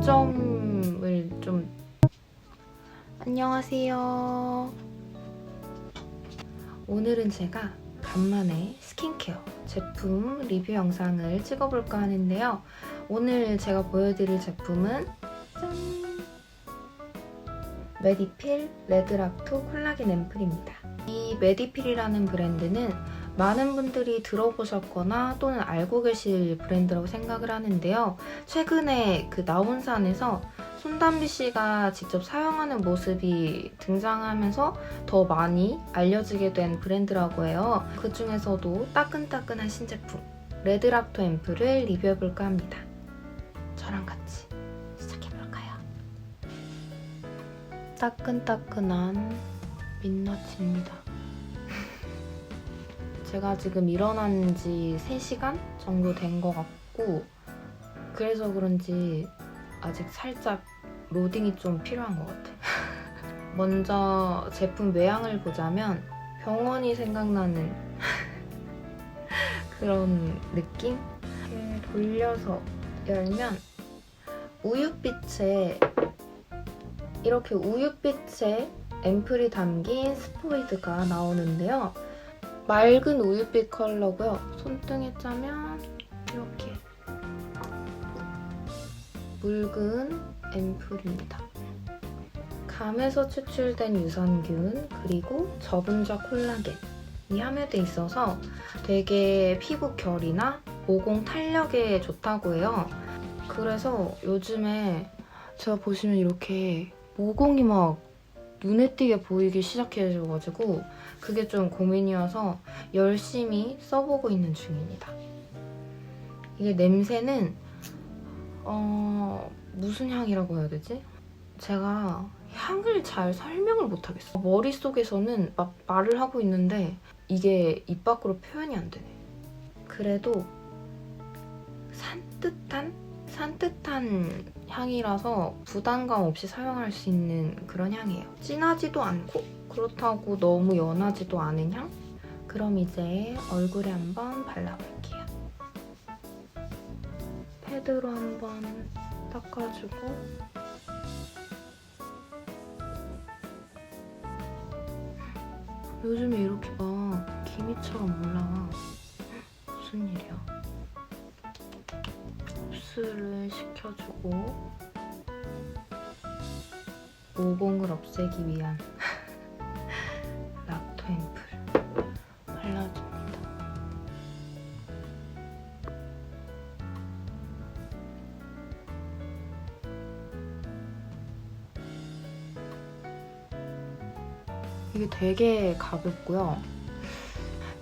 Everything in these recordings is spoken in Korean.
장점을 좀 안녕하세요. 오늘은 제가 간만에 스킨케어 제품 리뷰 영상을 찍어볼까 하는데요. 오늘 제가 보여드릴 제품은 짠! 메디필 레드락토 콜라겐 앰플입니다. 이 메디필이라는 브랜드는 많은 분들이 들어보셨거나 또는 알고 계실 브랜드라고 생각을 하는데요. 최근에 그 나온산에서 손담비 씨가 직접 사용하는 모습이 등장하면서 더 많이 알려지게 된 브랜드라고 해요. 그 중에서도 따끈따끈한 신제품 레드락토 앰플을 리뷰해볼까 합니다. 저랑 같이 시작해볼까요? 따끈따끈한 민낯입니다. 제가 지금 일어난 지 3시간 정도 된 것 같고 그래서 그런지 아직 살짝 로딩이 좀 필요한 것 같아요. 먼저 제품 외양을 보자면 병원이 생각나는 그런 느낌? 이렇게 돌려서 열면 우윳빛에 이렇게 우윳빛에 앰플이 담긴 스포이드가 나오는데요. 맑은 우윳빛 컬러고요. 손등에 짜면 이렇게 묽은 앰플입니다. 감에서 추출된 유산균 그리고 저분자 콜라겐이 함유돼 있어서 되게 피부 결이나 모공 탄력에 좋다고 해요. 그래서 요즘에 제가 보시면 이렇게 모공이 막 눈에 띄게 보이기 시작해줘가지고 그게 좀 고민이어서 열심히 써보고 있는 중입니다. 이게 냄새는 어 무슨 향이라고 해야 되지? 제가 향을 잘 설명을 못하겠어. 머릿속에서는 막 말을 하고 있는데 이게 입 밖으로 표현이 안 되네. 그래도 산뜻한 산뜻한 향이라서 부담감 없이 사용할 수 있는 그런 향이에요. 진하지도 않고 그렇다고 너무 연하지도 않은 향? 그럼 이제 얼굴에 한번 발라볼게요. 패드로 한번 닦아주고 요즘에 이렇게 막 기미처럼 올라와. 무슨 일이야? 흡수를 시켜주고 모공을 없애기 위한 락토 앰플 발라줍니다. 이게 되게 가볍고요.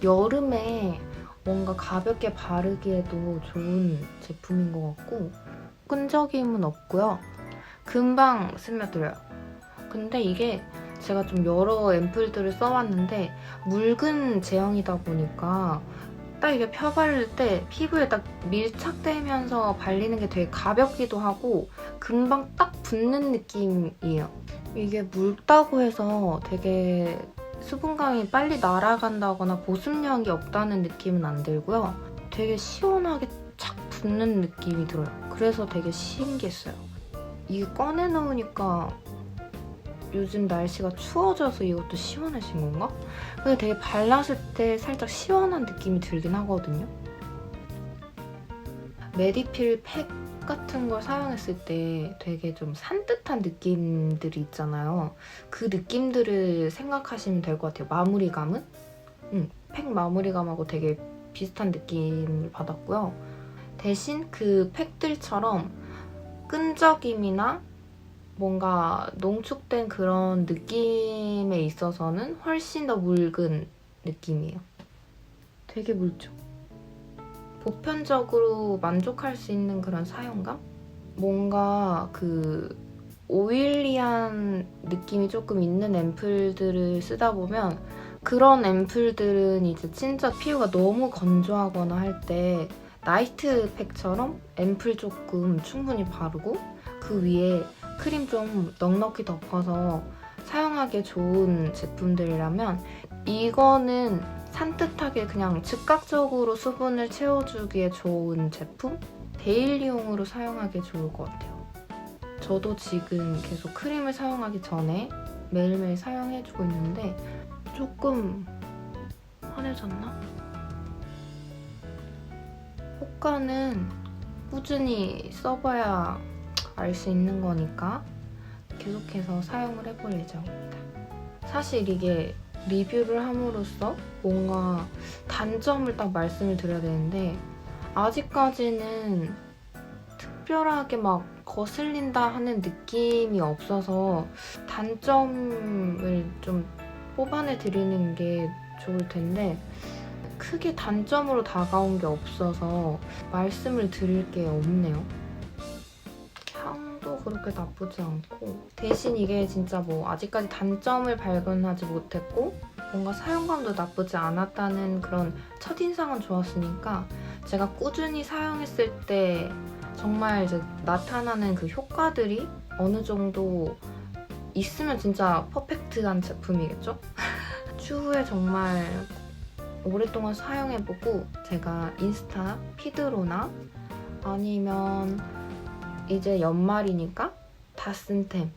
여름에 뭔가 가볍게 바르기에도 좋은 제품인 것 같고 끈적임은 없고요. 금방 스며들어요. 근데 이게 제가 좀 여러 앰플들을 써왔는데 묽은 제형이다 보니까 딱 이게 펴바를 때 피부에 딱 밀착되면서 발리는 게 되게 가볍기도 하고 금방 딱 붙는 느낌이에요. 이게 묽다고 해서 되게 수분감이 빨리 날아간다거나 보습력이 없다는 느낌은 안 들고요. 되게 시원하게 착 붙는 느낌이 들어요. 그래서 되게 신기했어요. 이게 꺼내놓으니까 요즘 날씨가 추워져서 이것도 시원해진 건가? 근데 되게 발랐을 때 살짝 시원한 느낌이 들긴 하거든요. 메디필 팩 같은 걸 사용했을 때 되게 좀 산뜻한 느낌들이 있잖아요. 그 느낌들을 생각하시면 될 것 같아요. 마무리감은? 응, 팩 마무리감하고 되게 비슷한 느낌을 받았고요. 대신 그 팩들처럼 끈적임이나 뭔가 농축된 그런 느낌에 있어서는 훨씬 더 묽은 느낌이에요. 되게 묽죠? 보편적으로 만족할 수 있는 그런 사용감? 뭔가 그 오일리한 느낌이 조금 있는 앰플들을 쓰다 보면 그런 앰플들은 이제 진짜 피부가 너무 건조하거나 할 때 나이트 팩처럼 앰플 조금 충분히 바르고 그 위에 크림 좀 넉넉히 덮어서 사용하기 좋은 제품들이라면 이거는 산뜻하게 그냥 즉각적으로 수분을 채워주기에 좋은 제품? 데일리용으로 사용하기 좋을 것 같아요. 저도 지금 계속 크림을 사용하기 전에 매일매일 사용해주고 있는데 조금 환해졌나? 효과는 꾸준히 써봐야 알 수 있는 거니까 계속해서 사용을 해볼 예정입니다. 사실 이게 리뷰를 함으로써 뭔가 단점을 딱 말씀을 드려야 되는데 아직까지는 특별하게 막 거슬린다 하는 느낌이 없어서 단점을 좀 뽑아내 드리는 게 좋을 텐데 크게 단점으로 다가온 게 없어서 말씀을 드릴 게 없네요. 그렇게 나쁘지 않고 대신 이게 진짜 뭐 아직까지 단점을 발견하지 못했고 뭔가 사용감도 나쁘지 않았다는 그런 첫인상은 좋았으니까 제가 꾸준히 사용했을 때 정말 이제 나타나는 그 효과들이 어느 정도 있으면 진짜 퍼펙트한 제품이겠죠? 추후에 정말 오랫동안 사용해보고 제가 인스타 피드로나 아니면 이제 연말이니까 다 쓴템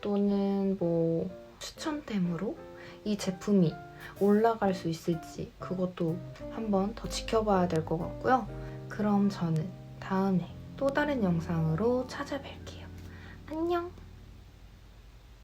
또는 뭐 추천템으로 이 제품이 올라갈 수 있을지 그것도 한번 더 지켜봐야 될 것 같고요. 그럼 저는 다음에 또 다른 영상으로 찾아뵐게요. 안녕!